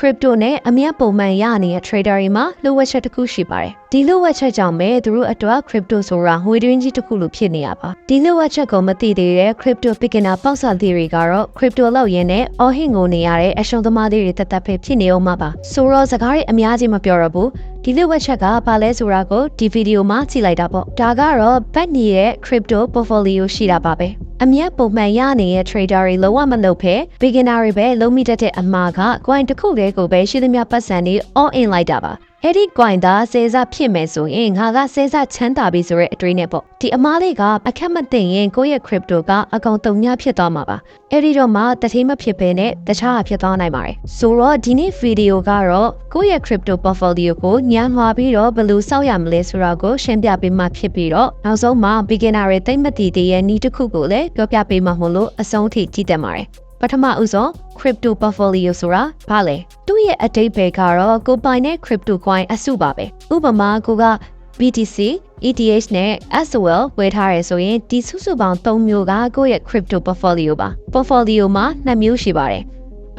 crypto နဲ့အမြတ်ပုံမှန်ရနေတဲ့ trader တွေမှာလိုဝက်ချက်တစ်ခုရှိပါတယ်။ဒီလိုဝက်ချက်ကြောင့်ပဲသူတို့အတွက် crypto ဆိုတာငွေတွင်းကြီးတစ်ခုလိုဖြစ်နေရပါ။ဒီလိုဝက်ချက်ကိုမသိသေးတဲ့ crypto beginner ပေါက်စာ theory ကတော့ crypto လောက်ရင်းနဲ့ all hit ကိုနေရတဲ့အရှုံးသမားတွေတသက်ပဲဖြစ်နေအောင်မှာပါ။ဆိုတော့စကားတွေအများကြီးမပြောရဘူး။ဒီလိုဝက်ချက်ကဘာလဲဆိုတာကိုဒီဗီဒီယိုမှာကြည့်လိုက်တာပေါ့။ဒါကတော့ဘတ်နေတဲ့ crypto portfolio ရှိတာပါပဲ။ အမြတ်ပုံမှန်ရနေတဲ့ trader တွေလုံးဝမလုပ်ဖဲ beginner တွေပဲလုံးမိတတ်တဲ့အမှားက coin တစ်ခုတည်းကိုပဲရှိသမျှပတ်စံတွေ all in လိုက်တာပါ အဲ့ဒီ coin သားစေစားဖြစ်မယ်ဆိုရင်ငါကစေစားချမ်းသာပြီဆိုတဲ့အတွေးနဲ့ပေါ့ဒီအမားလေးကအခက်မသိရင်ကိုယ့်ရဲ့ crypto ကအကောင်တုံညဖြစ်သွားမှာပါအဲ့ဒီတော့မှတတိမဖြစ်ဘဲနဲ့တခြားဖြစ်သွားနိုင်ပါတယ်ဆိုတော့ဒီနေ့ဗီဒီယိုကတော့ကိုယ့်ရဲ့ crypto portfolio ကိုညံလွှာပြီးတော့ဘယ်လိုစောက်ရမလဲဆိုတာကိုရှင်းပြပေးမှဖြစ်ပြီးတော့နောက်ဆုံးမှာ beginner တွေသိမ့်မတည်သေးရဲ့ဤတစ်ခုကိုလည်းပြောပြပေးမှမလို့အဆုံးထိကြည့်တတ်ပါတယ် ပထမဦးဆုံး crypto portfolio ဆိုတာဘာလဲသူ့ရဲ့အတိတ်ဘယ်ကတော့ကိုပိုင်တဲ့ crypto coin အစုပါပဲဥပမာကိုက BTC ETH နဲ့ SOL ဝယ်ထားရဆိုရင်ဒီစုစုပေါင်း၃မျိုးကကိုယ့်ရဲ့ crypto portfolio ပါ portfolio မှာနှစ်မျိုးရှိပါတယ်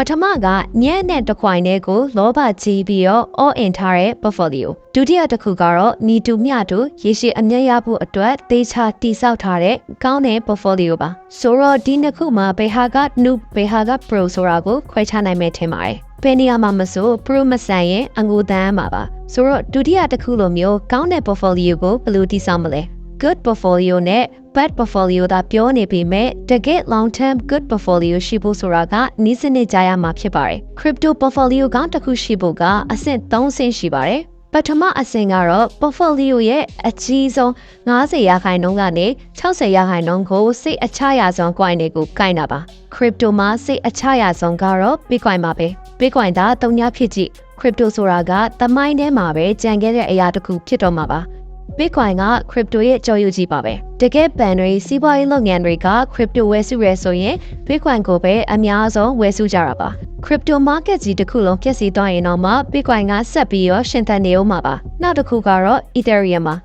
ပထမကညံ့တဲ့တစ်ခွိုင်တဲ့ကိုလောဘကြီးပြီးတော့ all in ထားတဲ့ portfolio ဒုတိယတစ်ခုကတော့နီတူမျှတူရေရှည်အမြတ်ရဖို့အတွက်သေချာတိစောက်ထားတဲ့ကောင်းတဲ့ portfolio ပါဆိုတော့ဒီနှစ်ခုမှာဘယ်ဟာက noob ဘယ်ဟာက pro ဆိုတာကိုခွဲခြားနိုင်မယ်ထင်ပါတယ်ဘယ်နေရာမှာမဆို pro မဆန်ရင်အငိုတန်းမှာပါဆိုတော့ဒုတိယတစ်ခုလိုမျိုးကောင်းတဲ့ portfolio ကိုဘယ်လိုတည်ဆောက်မလဲ good portfolio နဲ့ bad portfolio သာပြောနေပေမဲ့တကယ် long term good portfolio ရှိဖို့ဆိုတာကနီးစနစ်ကြရမှာဖြစ်ပါတယ် crypto portfolio ကတစ်ခုရှိဖို့ကအဆင့်3ဆင့်ရှိပါတယ်ပထမအဆင့်ကတော့ portfolio ရဲ့အကြီးဆုံး90ရာခိုင်နှုန်းကနေ60ရာခိုင်နှုန်းကိုစိတ်အချရဆုံး coin တွေကိုကိုင်တာပါ crypto မှာစိတ်အချရဆုံးကတော့ bitcoin ပါပဲ bitcoin ဒါတုံညာဖြစ်ကြည့် crypto ဆိုတာကသမိုင်းထဲမှာပဲကြံခဲ့တဲ့အရာတစ်ခုဖြစ်တော့မှာပါ Bitcoin က crypto ရဲ့ကြော်ယူကြီးပါပဲတကယ်ဘဏ်တွေစီးပွားရေးလုပ်ငန်းတွေက crypto ဝယ်စုရဲဆိုရင် Bitcoin ကိုပဲအများဆုံးဝယ်စုကြတာပါ crypto market ကြီးတစ်ခုလုံးဖြစ်စီသွားရင်တော့မှ Bitcoin ကဆက်ပြီးရောရှင်သန်နေအောင်မှာပါနောက်တစ်ခုကတော့ Ethereum ပါ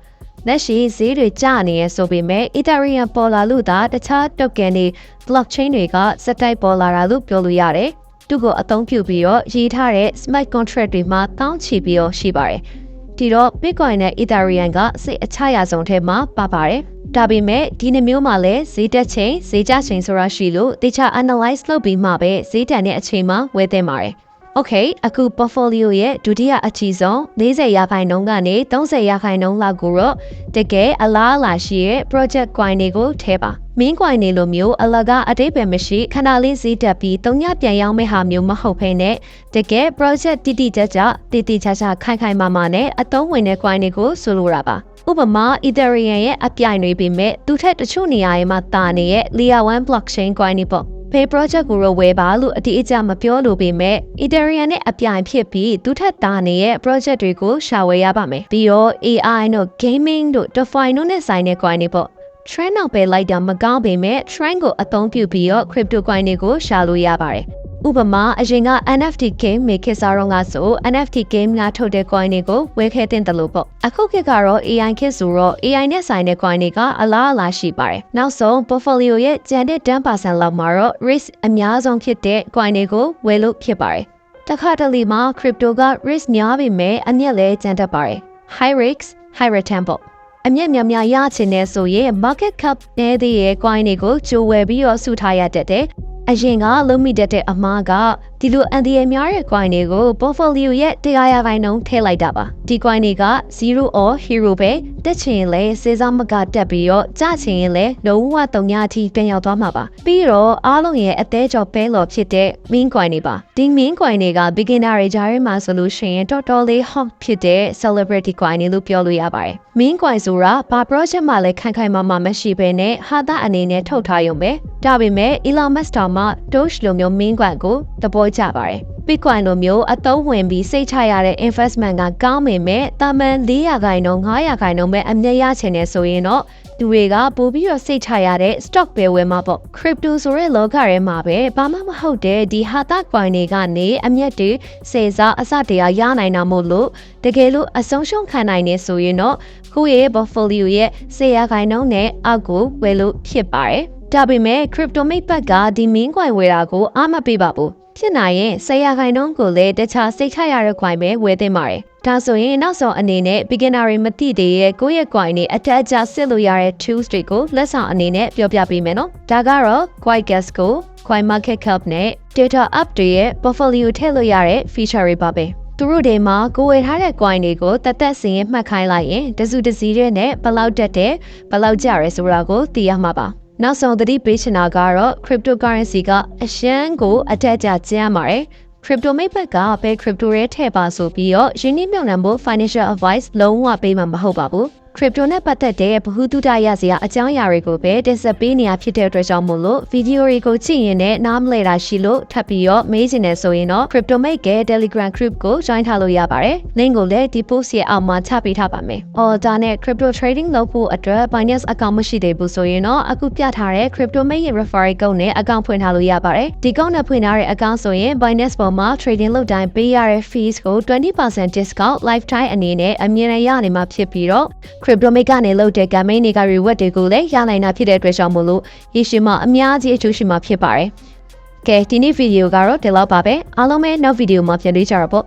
လက်ရှိဈေးတွေကျနေရဆိုပေမဲ့ Ethereum ပေါ်လာလို့သာတခြား token တွေ blockchain တွေကစက်တိုက်ပေါ်လာတာလို့ပြောလို့ရတယ်သူ့ကိုအသုံးပြုပြီးတော့ရေးထားတဲ့ smart contract တွေမှာတောင်းချပြီးတော့ရှိပါတယ် ဒီတော့ Bitcoin နဲ့ Ethereum ကစိတ်အချရဆုံးထဲမှာပါပါတယ်။ဒါပေမဲ့ဒီနှမျိုးမှာလည်းဈေးတက်ချိန်ဈေးကျချိန်ဆိုတာရှိလို့တခြား analyze လုပ်ပြီးမှပဲဈေးတန်တဲ့အချိန်မှာဝယ်သင့်ပါတယ်။ Okay အခု portfolio ရဲ့ဒုတိယအကြီးဆုံး40ရာခိုင်နှုန်းကနေ30ရာခိုင်နှုန်းလောက်ကိုတော့တကယ်အလားအလာရှိရဲ့ project coin တွေကိုထဲပါ။ main coin တွေလိုမျိုးအလကအတိတ်ပဲမရှိခဏလေးဈေးတက်ပြီးတုံညပြန်ရောင်းမဲ့ဟာမျိုးမဟုတ်ဘဲနဲ့တကယ် project တိတိကျကျတည်တည်ချာချာခိုင်ခိုင်မာမာနဲ့အသုံးဝင်တဲ့ coin တွေကိုဆိုလိုတာပါဥပမာ Ethereum ရဲ့အပြိုင်တွေပေမဲ့သူထက်တချို့နေရာတွေမှာတာနေရဲ့ Layer 1 blockchain coin တွေပေါ့ ဘယ် project ကိုတော့ဝယ်ပါလို့အတိအကျမပြောလို့ပေမဲ့ Ethereum နဲ့အပြိုင်ဖြစ်ပြီးသူထက်တာနေရဲ့ project တွေကိုရှာဝယ်ရပါမယ်ပြီးတော့ AI တို့ gaming တို့ DeFi တို့နဲ့ဆိုင်တဲ့ coin တွေပေါ့ trend နောက်ပဲလိုက်တာမကောင်းပေမဲ့ trend ကိုအသုံးပြုပြီးတော့ crypto coin တွေကိုရှာလို့ရပါတယ် ဥပမာအရင်က NFT game မေခေတ်စားတော့ကဆို NFT game ကထုတ်တဲ့ coin တွေကိုဝယ်ခဲ့တဲ့တယ်လို့ပေါ့အခုခေတ်ကတော့ AI ခေတ်ဆိုတော့ AI နဲ့ဆိုင်တဲ့ coin တွေကအလားအလာရှိပါတယ်နောက်ဆုံး portfolio ရဲ့ကျန်တဲ့10%လောက်မှာတော့ risk အများဆုံးဖြစ်တဲ့ coin တွေကိုဝယ်လို့ဖြစ်ပါတယ်တခါတလေမှာ crypto က risk များပေမဲ့အမြတ်လည်းကျန်တတ်ပါတယ် high risk high return ပေါ့အမျက်များများရချင်တဲ့ဆိုရင် market cap နဲ့တဲ့ရဲ့ coin တွေကိုကြိုဝယ်ပြီးတော့စုထားရတတ်တယ်။ အရင်ကလုံးမိတတ်တဲ့အမားကဒီလိုအန်ဒီရများတဲ့ coin တွေကို portfolio ရဲ့တရားရပိုင်းနှုန်းထည့်လိုက်တာပါ။ဒီ coin တွေက0 or hero ပဲတက်ချင်လဲစေစားမကတက်ပြီးတော့ကြချင်ရင်လဲလုံးဝတုံညာအထိပြန်ရောက်သွားမှာပါ။ပြီးတော့အားလုံးရဲ့အသေးကြောပဲလော်ဖြစ်တဲ့ main coin တွေပါ။ဒီ main coin တွေက beginner တွေကြားထဲမှာဆိုလို့ရှိရင်တော်တော်လေး hot ဖြစ်တဲ့ celebrity coin တွေလို့ပြောလို့ရပါတယ်။ main coin ဆိုတာဘာ project မှလည်းခိုင်ခိုင်မာမာမရှိဘဲနဲ့ဟာတာအနေနဲ့ထုတ်ထားရုံပဲဒါပေမဲ့ Elon Musk တောင်မှ Doge လိုမျိုး main coin ကိုသဘောကျပါတယ် Bitcoin လိုမျိုးအသုံးဝင်ပြီးစိတ်ချရတဲ့ investment ကကောင်းပေမဲ့တာမန်400ခိုင်နှုန်း900ခိုင်နှုန်းပဲအမြတ်ရချင်နေဆိုရင်တော့သူတွေကပို့ပြီးတော့စိတ်ချရတဲ့ stock ပဲဝယ်မှာပေါ့ crypto ဆိုတဲ့လောကထဲမှာပဲဘာမှမဟုတ်တဲ့ဒီဟာတာ coin တွေကနေအမြတ်တွေစေစားအစတရားရနိုင်တာမို့လို့တကယ်လို့အဆုံးရှုံးခံနိုင်နေဆိုရင်တော့ကိုယ့်ရဲ့ portfolio ရဲ့စေရခိုင်နှုန်းနဲ့အောက်ကိုဝယ်လို့ဖြစ်ပါတယ်ဒါပေမဲ့ crypto မိတ်ဘက်ကဒီ main coin ဝယ်တာကိုအားမပေးပါဘူး ဖြစ်နိုင်ရင်ဆရာခိုင်နှုန်းကိုလည်းတခြားစိတ်ချရတဲ့ coin ပဲဝယ်သင့်ပါတယ်ဒါဆိုရင်နောက်ဆုံးအနေနဲ့ beginner တွေမသိသေးတဲ့ကိုယ့်ရဲ့ coin တွေအထက်အကျစစ်လို့ရတဲ့ tools တွေကိုလက်ဆောင်အနေနဲ့ပြောပြပေးမယ်နော်ဒါကတော့ coin gas ကို coin market cap နဲ့ data up တွေရဲ့ portfolio ထည့်လို့ရတဲ့ feature တွေပါပဲသူတို့တွေမှာကိုယ်ဝယ်ထားတဲ့ coin တွေကိုတသက်စင်ရင်မှတ်ခိုင်းလိုက်ရင်တစုတစည်းတဲ့နဲ့ဘယ်လောက်တက်တယ်ဘယ်လောက်ကျရဲဆိုတာကိုသိရမှာပါ နောက်ဆုံးသတိပေးချင်တာကတော့ cryptocurrency ကအရှမ်းကိုအတက်အကျကျန်းပါတယ် crypto မိတ်ဘက်ကဘယ် crypto ရဲထည့်ပါဆိုပြီးတော့ရင်းနှီးမြှုပ်နှံဖို့ financial advice လုံးဝပေးမှာမဟုတ်ပါဘူး crypto နဲ့ပတ်သက်တဲ့ဗဟုသုတရစရာအကြောင်းအရာတွေကိုပဲတင်ဆက်ပေးနေရဖြစ်တဲ့အတွက်ကြောင့်မို့လို့ဗီဒီယိုတွေကိုကြည့်ရင်လည်းနားမလည်တာရှိလို့ထပ်ပြီးတော့မေးချင်တယ်ဆိုရင်တော့ crypto mate ရဲ့ Telegram group ကို join ထားလို့ရပါတယ်။ link ကိုလည်းဒီ post ရဲ့အောက်မှာချပေးထားပါမယ်။ order နဲ့ crypto trading လုပ်ဖို့အတွက် Binance account မရှိသေးဘူးဆိုရင်တော့အခုပြထားတဲ့ crypto mate ရဲ့ referral code နဲ့ account ဖွင့်ထားလို့ရပါတယ်။ဒီ code နဲ့ဖွင့်ထားတဲ့ account ဆိုရင် Binance ပေါ်မှာ trading လုပ်တိုင်းပေးရတဲ့ fees ကို20% discount lifetime အနေနဲ့အမြင်နဲ့ရနေမှာဖြစ်ပြီးတော့ crypto mate ကနေလုပ်တဲ့ campaign တွေက reward တွေကိုလည်းရနိုင်တာဖြစ်တဲ့အတွက်ကြောင့်မို့လို့ရရှိမှအများကြီးအကျိုးရှိမှာဖြစ်ပါတယ်။ကဲဒီနေ့ဗီဒီယိုကတော့ဒီလောက်ပါပဲအားလုံးပဲနောက်ဗီဒီယိုမှာပြန်တွေ့ကြတော့ပေါ့